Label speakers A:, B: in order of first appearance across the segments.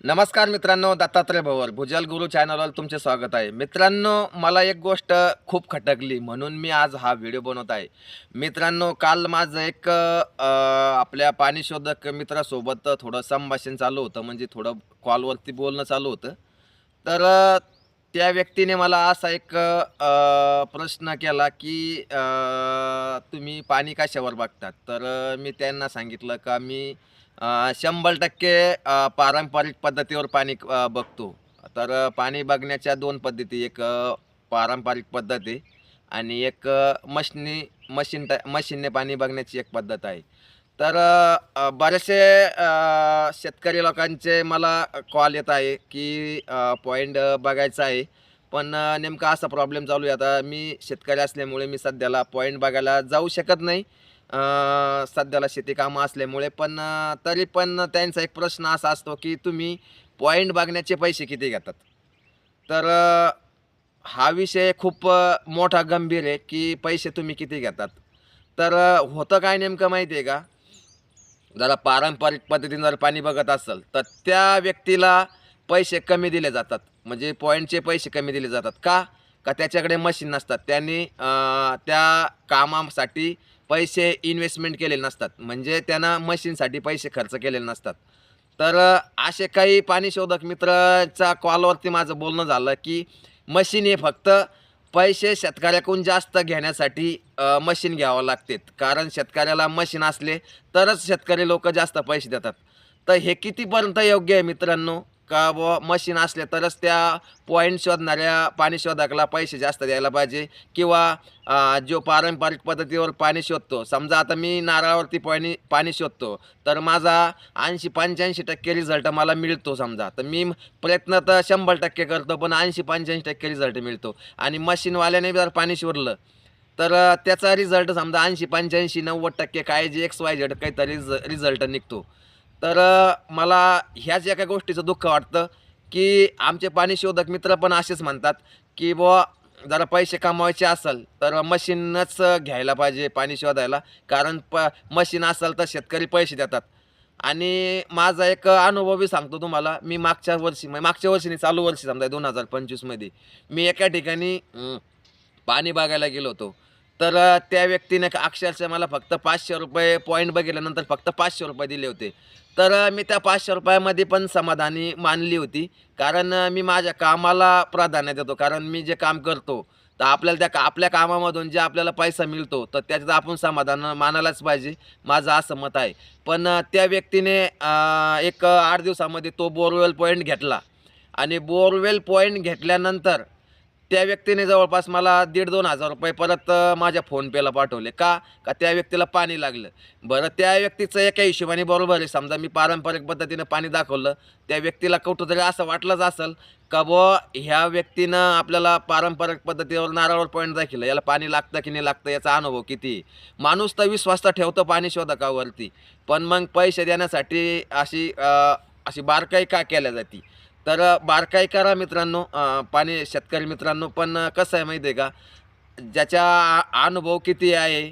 A: नमस्कार मित्रांनो दत्तात्रय भवर भुजल गुरु चॅनलवर तुमचे स्वागत आहे. मित्रांनो मला एक गोष्ट खूप खटकली म्हणून मी आज हा व्हिडिओ बनवत आहे. मित्रांनो काल माझं एक आपल्या पाणीशोधक मित्रासोबत थोडं संभाषण चालू होतं म्हणजे थोडं कॉलवरती बोलणं चालू होतं. तर त्या व्यक्तीने मला असा एक प्रश्न केला की तुम्ही पाणी कशावर बघतात? तर मी त्यांना सांगितलं का मी शंभर टक्के पारंपरिक पद्धतीवर पाणी बघतो. तर पाणी बघण्याच्या दोन पद्धती. एक पारंपरिक पद्धत आहे आणि एक मशनी मशीन टा मशीनने पाणी बघण्याची एक पद्धत आहे. तर बरेचसे शेतकरी लोकांचे मला कॉल येत आहे की पॉईंट बघायचा आहे. पण नेमका असा प्रॉब्लेम चालू आहे. आता मी शेतकरी असल्यामुळे मी सध्याला पॉईंट बघायला जाऊ शकत नाही. सध्याला शेती कामं असल्यामुळे पण तरी पण त्यांचा एक प्रश्न असा असतो की तुम्ही पॉईंट बघण्याचे पैसे किती घेतात? तर हा विषय खूप मोठा गंभीर आहे की पैसे तुम्ही किती घेतात? तर होतं काय नेमकं माहिती आहे का? जरा पारंपरिक पद्धतीने जर पाणी बघत असेल तर त्या व्यक्तीला पैसे कमी दिले जातात. म्हणजे पॉईंटचे पैसे कमी दिले जातात. का? का त्याच्याकडे मशीन नसतात. त्यांनी त्या कामासाठी पैसे इन्व्हेस्टमेंट केलेले नसतात. म्हणजे त्यांना मशीनसाठी पैसे खर्च केलेले नसतात. तर असे काही पाणी शोधक मित्राच्या कॉलवरती माझं बोलणं झालं की मशीन हे फक्त पैसे शेतकऱ्याकडून जास्त घेण्यासाठी मशीन घ्यावं लागते कारण शेतकऱ्याला मशीन असले तरच शेतकरी लोक जास्त पैसे देतात. तर हे कितीपर्यंत योग्य आहे मित्रांनो? का व मशीन असले तरच त्या पॉईंट शोधणाऱ्या पाणी शोधकाला पैसे जास्त द्यायला पाहिजे. किंवा जो पारंपरिक पद्धतीवर पाणी शोधतो. समजा आता मी नारळावरती पाणी पाणी शोधतो. तर माझा ऐंशी पंच्याऐंशी टक्के रिझल्ट मला मिळतो समजा. तर मी प्रयत्न तर शंभर टक्के करतो पण ऐंशी पंच्याऐंशी टक्के रिझल्ट मिळतो. आणि मशीनवाल्याने जर पाणी शोधलं तर त्याचा रिझल्ट समजा ऐंशी पंच्याऐंशी नव्वद टक्के काय जे एक्स वाय झेड काहीतरी रिझल्ट निघतो. तर मला ह्याच एका गोष्टीचं दुःख वाटतं की आमचे पाणी शोधक मित्र पण असेच म्हणतात की बुवा जरा पैसे कमवायचे असेल तर मशीनच घ्यायला पाहिजे पाणी शोधायला कारण प मशीन असेल तर शेतकरी पैसे देतात. आणि माझा एक अनुभवही सांगतो तुम्हाला मी मागच्या वर्षी म्हणजे मागच्या वर्षी चालू वर्षी समजा दोन हजार पंचवीसमध्ये मी एका ठिकाणी पाणी बघायला गेलो होतो. तर त्या व्यक्तीने का अक्षरशः मला फक्त पाचशे रुपये पॉईंट बघितल्यानंतर फक्त पाचशे रुपये दिले होते. तर मी त्या पाचशे रुपयामध्ये पण समाधानी मानली होती. कारण मी माझ्या कामाला प्राधान्य देतो. कारण मी जे काम करतो तर आपल्याला त्या का आपल्या कामामधून जे आपल्याला पैसा मिळतो तर त्याच्यात आपण समाधान मानायलाच पाहिजे. माझं असं मत आहे. पण त्या व्यक्तीने एक आठ दिवसामध्ये तो बोरवेल पॉईंट घेतला. आणि बोरवेल पॉईंट घेतल्यानंतर त्या व्यक्तीने जवळपास मला दीड दोन हजार रुपये परत माझ्या फोनपेला पाठवले. का? का त्या व्यक्तीला पाणी लागलं? बरं त्या व्यक्तीचं एका हिशोबाने बरोबर आहे. समजा मी पारंपरिक पद्धतीनं पाणी दाखवलं. त्या व्यक्तीला कुठंतरी असं वाटलंच असेल का बुवा ह्या व्यक्तीनं आपल्याला पारंपरिक पद्धतीवर नारळावर पॉईंट दाखवलं. याला पाणी लागतं की नाही लागतं याचा अनुभव किती माणूस तर विश्वास तर ठेवतो पाणी शोधकावरती. पण मग पैसे देण्यासाठी अशी अशी बारकाई का केल्या जाते? तर बारकाई करा मित्रांनो पाणी शेतकरी मित्रांनो पण कसं आहे माहिती आहे का ज्याचा आ- अनुभव किती आहे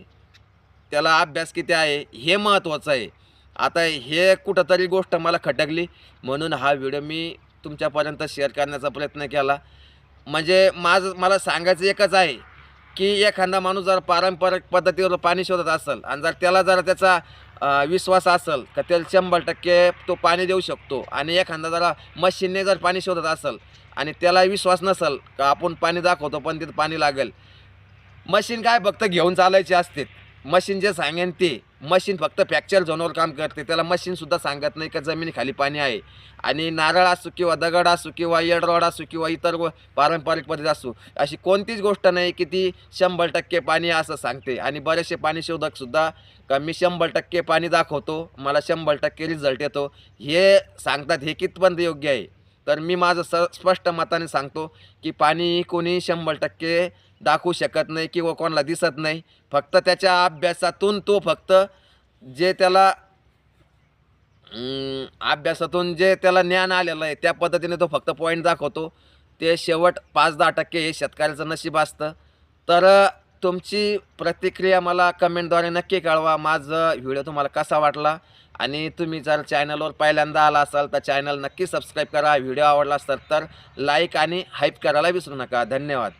A: त्याला अभ्यास किती आहे हे महत्त्वाचं आहे. आता हे कुठंतरी गोष्ट मला खटकली म्हणून हा व्हिडिओ मी तुमच्यापर्यंत शेअर करण्याचा प्रयत्न केला. म्हणजे माझं मला सांगायचं एकच आहे की एखादा माणूस जर पारंपरिक पद्धतीवर पाणी शोधत असेल आणि जर त्याला जर त्याचा विश्वास असेल का त्याला शंभर टक्के तो पाणी देऊ शकतो. आणि एखादा जरा मशीनने जर पाणी शोधत असेल आणि त्याला विश्वास नसेल का आपण पाणी दाखवतो पण तिथं पाणी लागेल. मशीन काय फक्त घेऊन चालायची असते. मशीन जे सांगेन ते. मशीन फक्त फ्रॅक्चर झोनवर काम करते. त्याला मशीनसुद्धा सांगत नाही का जमिनीखाली पाणी आहे. आणि नारळ असू किंवा दगड असू किंवा येडरॉड असो किंवा इतर पारंपरिक पद्धती असू अशी कोणतीच गोष्ट नाही की ती शंभर टक्के पाणी असं सांगते. आणि बरेचसे पाणी शोधकसुद्धा का मी शंभर टक्के पाणी दाखवतो मला शंभर टक्के रिझल्ट येतो. हे सांगतात हे कितपर्यंत योग्य आहे? तर मी माझं स स्पष्ट मताने सांगतो की पाणी कोणी शंभर टक्के दाखवू शकत नाही किंवा कोणाला दिसत नाही. फक्त त्याच्या अभ्यासातून तो फक्त जे त्याला अभ्यासातून जे त्याला ज्ञान आलेलं आहे त्या पद्धतीने तो फक्त पॉईंट दाखवतो. ते शेवट पाच दहा टक्के हे शेतकऱ्याचं नशीब असतं. तर तुमची प्रतिक्रिया मला कमेंटद्वारे नक्की कळवा. माझं व्हिडिओ तुम्हाला कसा वाटला? आणि तुम्ही जर चॅनलवर पहिल्यांदा आला असाल तर चॅनल नक्की सबस्क्राईब करा. व्हिडिओ आवडला असेल तर लाईक आणि हाईप करायला विसरू नका. धन्यवाद.